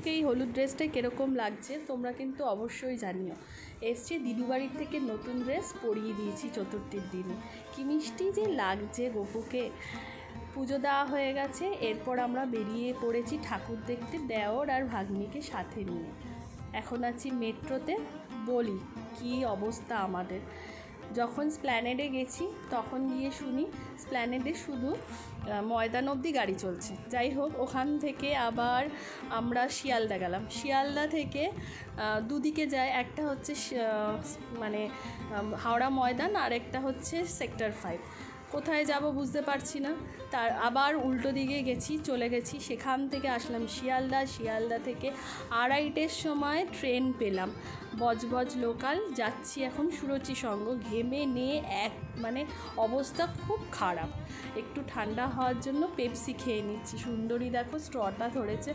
গপুকে এই হলুদ ড্রেসটা কীরকম লাগছে, তোমরা কিন্তু অবশ্যই জানিও। এসছে দিদুবাড়ির থেকে নতুন ড্রেস পরিয়ে দিয়েছি চতুর্থীর দিনে। কি মিষ্টি যে লাগছে গপুকে। পুজো দেওয়া হয়ে গেছে, এরপর আমরা বেরিয়ে পড়েছি ঠাকুর দেখতে দেওর আর ভাগ্নিকে সাথে নিয়ে। এখন আছি মেট্রোতে, বলি কি অবস্থা আমাদের। যখন স্প্ল্যানেডে গেছি, তখন গিয়ে শুনি স্প্ল্যানেডে শুধু ময়দান অবধি গাড়ি চলছে। যাই হোক, ওখান থেকে আবার আমরা শিয়ালদা গেলাম। শিয়ালদা থেকে দুদিকে যায়। একটা হচ্ছে মানে হাওড়া ময়দান আর একটা হচ্ছে সেক্টর ফাইভ। কোথায় যাব বুঝতে পারছি না। তার আবার উল্টো দিকে গেছি, চলে গেছি। সেখান থেকে আসলাম শিয়ালদা। শিয়ালদা থেকে আড়াইটের সময় ট্রেন পেলাম। বজবজ লোকাল। যাচ্ছি এখন সুরচি সঙ্গ। ঘেমে নিয়ে এক মানে অবস্থা খুব খারাপ। একটু ঠান্ডা হওয়ার জন্য পেপসি খেয়ে নিচ্ছি। সুন্দরী দেখো, স্ট্রটা ধরেছে।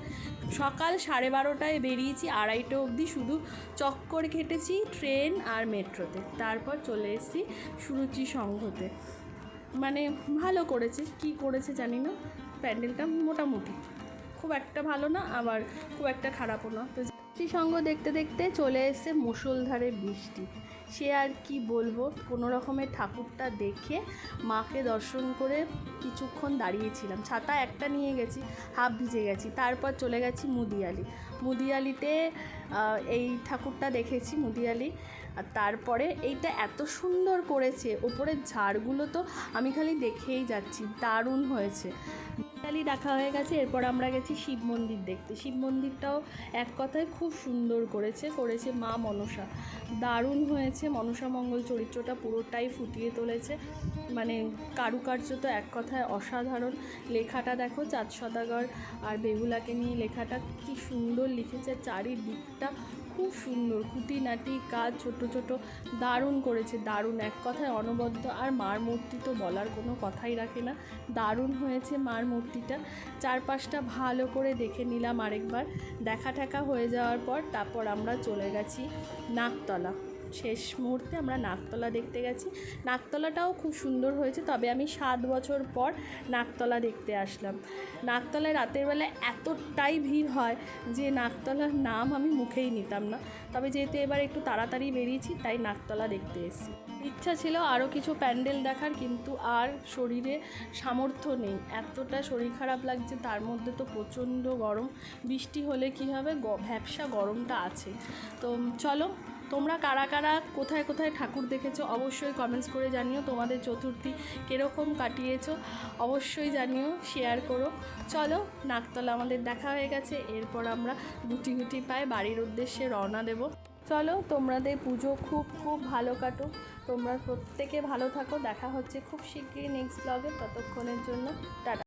সকাল সাড়ে বারোটায় বেরিয়েছি। আড়াইটা অবধি শুধু চক্কর কেটেছি ট্রেন আর মেট্রোতে। তারপর চলে এসেছি সুরুচি সংঘতে মানে ভালো করেছে। কি করেছে জানি না। প্যান্ডেলটা মোটামুটি। খুব একটা ভালো না, আবার খুব একটা খারাপও না। তো সঙ্গ দেখতে দেখতে চলে এসেছে মুষলধারে বৃষ্টি। সে আর কি বলব? কোনো রকমের ঠাকুরটা দেখে মাকে দর্শন করে কিছুক্ষণ দাঁড়িয়েছিলাম। ছাতা একটা নিয়ে গেছি, হাফ ভিজে গেছি। তারপর চলে গেছি মুদিয়ালি। মুদিয়ালিতে এই ঠাকুরটা দেখেছি মুদিয়ালি। আর তারপরে এইটা এত সুন্দর করেছে। ওপরের ঝাড়গুলো তো আমি খালি দেখেই যাচ্ছি। দারুণ হয়েছে। মুদিয়ালি দেখা হয়ে গেছে। এরপর আমরা গেছি শিব মন্দির দেখতে। শিব মন্দিরটাও এক কথায় খুব সুন্দর করেছে করেছে মা মনসা। দারুণ হয়েছে। মনসা মঙ্গল চরিত্রটা পুরোটাই ফুটিয়ে তুলেছে। মানে কারুকার্য তো এক কথায় অসাধারণ। লেখাটা দেখো, চাঁদ সদাগর আর বেহুলাকে নিয়ে লেখাটা কি সুন্দর লিখেছে। চারিদিকটা খুব সুন্দর। খুঁটিনাটি কাজ ছোট ছোট, দারুণ করেছে, দারুণ। এক কথায় অনবদ্য। আর মার মূর্তি তো বলার কোনো কথাই রাখে না। দারুণ হয়েছে মার মূর্তিটা চারপাশটা ভালো করে দেখে নিলাম আরেকবার। দেখা ঠেকা হয়ে যাওয়ার পর তারপর আমরা চলে গেছি নাকতলা। শেষ মুহূর্তে আমরা নাকতলা দেখতে গেছি। নাকতলাটাও খুব সুন্দর হয়েছে, তবে আমি সাত বছর পর নাকতলা দেখতে আসলাম। নাকতলায় রাতের বেলা এতটাই ভিড় হয় যে নাকতলার নাম আমি মুখেই নিতাম না। তবে যেহেতু এবার একটু তাড়াতাড়ি বেরিয়েছি, তাই নাকতলা দেখতে এসেছি। ইচ্ছা ছিল আরও কিছু প্যান্ডেল দেখার, কিন্তু আর শরীরে সামর্থ্য নেই। এতটা শরীর খারাপ লাগছে, তার মধ্যে তো প্রচণ্ড গরম। বৃষ্টি হলে কী হবে? ভ্যাপসা গরমটা আছে। তো চলো তোমরা কারা কারা, কোথায় কোথায় ঠাকুর দেখেছ, অবশ্যই কমেন্টস করে জানিও তোমাদের চতুর্থী কীরকম কাটিয়েছো, অবশ্যই জানিও শেয়ার করো। চলো, নাকতলা আমাদের দেখা হয়ে গেছে, এরপর আমরা গুটি গুটি পায়ে বাড়ির উদ্দেশ্যে রওনা দেব। চলো, তোমাদের পুজো খুব খুব ভালো কাটো তোমরা প্রত্যেকে ভালো থাকো, দেখা হচ্ছে খুব শিগগিরই নেক্সট ব্লগে ততক্ষণের জন্য, টাটা।